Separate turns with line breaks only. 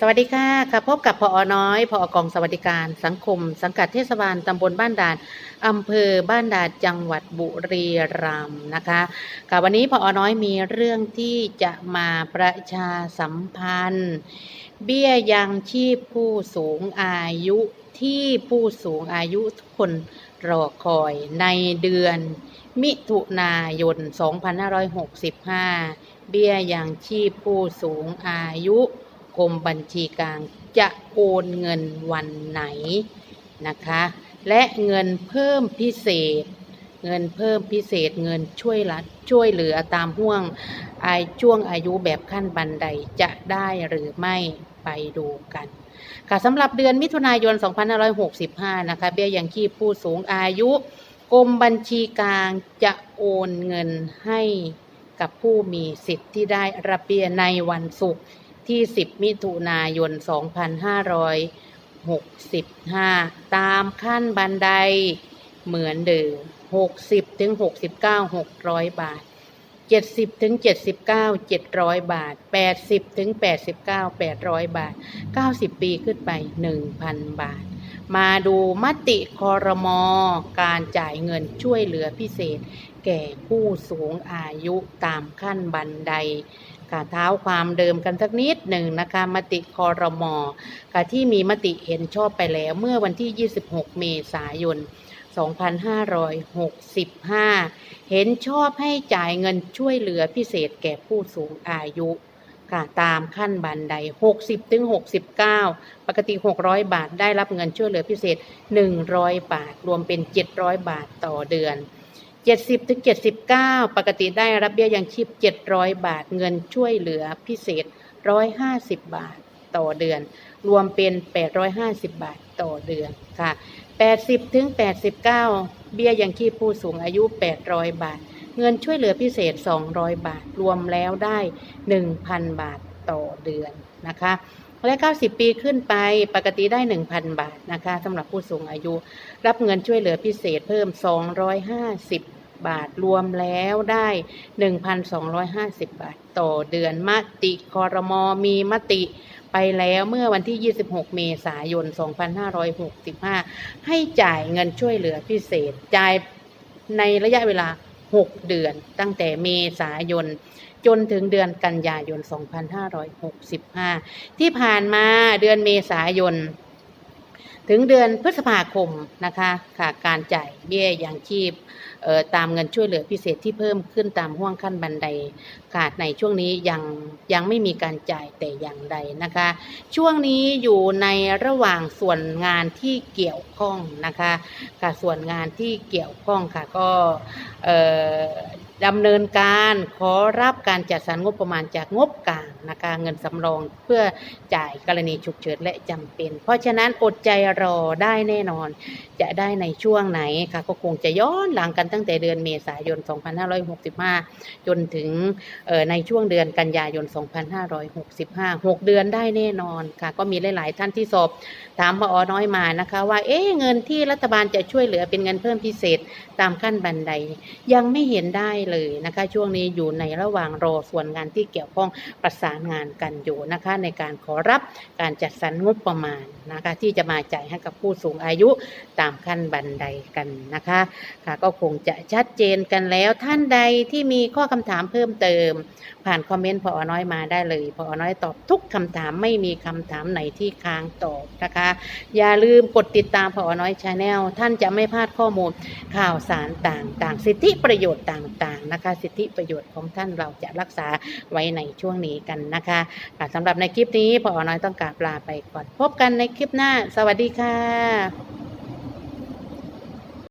สวัสดีค่ะค่ะพบกับพอน้อยพอกองสวัสดิการสังคม สังกัดเทศบาลตำบลบ้านด่านอำเภอบ้านด่านจังหวัดบุรีรัมย์นะคะค่ะวันนี้พอน้อยมีเรื่องที่จะมาประชาสัมพันธ์ เบี้ยยังชีพผู้สูงอายุที่ผู้สูงอายุทุกคนรอคอยในเดือน มิถุนายน 2565 เบี้ยยังชีพผู้สูงอายุ กรมบัญชีกลางจะโอนเงินวันไหนนะคะ และเงินเพิ่มพิเศษ เงินเพิ่มพิเศษเงินช่วยรัฐช่วยเหลือตามห่วงอายช่วงอายุแบบขั้นบันไดจะได้หรือไม่ไปดูกันค่ะสำหรับเดือนมิถุนายน 2565 นะคะ เบี้ยยังชีพผู้สูงอายุกรมบัญชีกลางจะโอนเงินให้กับผู้มีสิทธิ์ที่ได้รับเบี้ยในวันศุกร์ ที่ 10 มิถุนายน 2565 ตามขั้นบันไดเหมือนเดิม60 ถึง 69 600 บาท 70 ถึง 79 700 บาท 80 ถึง 89 800 บาท 90 ปีขึ้นไป 1,000 บาท มาดูมติคอรมอการจ่ายเงินช่วยเหลือพิเศษ แก่ผู้สูงอายุตามขั้นบันไดค่ะเท้าความเดิมกันสักนิดหนึ่งนะคะมติคอรมอค่ะที่มีมติเห็นชอบไปแล้วเมื่อวันที่ 26 เมษายน 2565 เห็นชอบให้จ่ายเงินช่วยเหลือพิเศษแก่ผู้สูงอายุ ค่ะตามขั้นบันได 60ถึง69 ปกติ 600 บาทได้รับเงินช่วยเหลือพิเศษ 100 บาท รวมเป็น 700 บาทต่อเดือน 70ถึง79 ปกติได้รับเบี้ยยังชีพ 700 บาท เงินช่วยเหลือพิเศษ 150 บาทต่อเดือน รวมเป็น 850 บาทต่อเดือนค่ะ 80ถึง89 เบี้ยยังชีพผู้สูงอายุ 800 บาท เงินช่วยเหลือพิเศษ 200 บาท รวมแล้วได้ 1,000 บาทต่อเดือนนะคะ และ 90 ปีขึ้นไปปกติได้ 1,000 บาทนะคะสำหรับผู้สูงอายุ รับเงินช่วยเหลือพิเศษเพิ่ม 250บาทรวมแล้วได้ 1,250 บาท ต่อเดือนมติคอรมอมีมติไปแล้วเมื่อวันที่ 26 เมษายน 2565 ให้จ่ายเงินช่วยเหลือพิเศษ จ่ายในระยะเวลา 6 เดือน ตั้งแต่เมษายน จนถึงเดือนกันยายน 2565 ที่ผ่านมาเดือนเมษายน ถึงเดือนพฤษภาคมนะคะค่ะการจ่ายเบี้ยยังชีพตามเงินช่วยเหลือพิเศษที่เพิ่มขึ้นตามห่วงขั้นบันไดค่ะในช่วงนี้ยังยังไม่มีการจ่ายแต่อย่างใดนะคะ ช่วงนี้อยู่ในระหว่างส่วนงานที่เกี่ยวข้องนะคะค่ะส่วนงานที่เกี่ยวข้องค่ะก็ ดำเนินการขอรับการจัดสรรงบประมาณจากงบกลางนะคะเงินสำรองเพื่อจ่ายกรณีฉุกเฉินและจำเป็น เพราะฉะนั้นอดใจรอได้แน่นอน จะได้ในช่วงไหนค่ะก็คงจะย้อนหลังกันตั้งแต่เดือนเมษายน 2565 จนถึงในช่วงเดือนกันยายน 2565 6 เดือนได้แน่นอนค่ะ ก็มีหลาย ๆ ท่านที่สอบถามพอน้อยมานะคะว่าเอ๊ะเงินที่รัฐบาลจะช่วยเหลือเป็นเงินเพิ่มพิเศษตามขั้นบันไดยังไม่เห็นได้เลยนะคะ ช่วงนี้อยู่ในระหว่างรอส่วนงานที่เกี่ยวข้องประสานงานกันอยู่นะคะ ในการขอรับการจัดสรรงบประมาณนะคะ ที่จะมาจ่ายให้กับผู้สูงอายุตามขั้นบันไดกันนะคะค่ะก็คงจะชัดเจนกันแล้วท่านใดที่มีข้อคำถามเพิ่มเติม ผ่านคอมเมนต์พอน้อยมาได้เลยพอน้อยตอบทุกคำถามไม่มีคำถามไหนที่ค้างตอบนะคะ อย่าลืมกดติดตามพอน้อยชาแนลท่านจะไม่พลาดข้อมูลข่าวสารต่างๆ สิทธิประโยชน์ต่างๆนะคะ สิทธิประโยชน์ของท่านเราจะรักษาไว้ในช่วงนี้กันนะคะค่ะสำหรับในคลิปนี้พอน้อยต้องกราบลาไปก่อนพบกันในคลิปหน้า สวัสดีค่ะ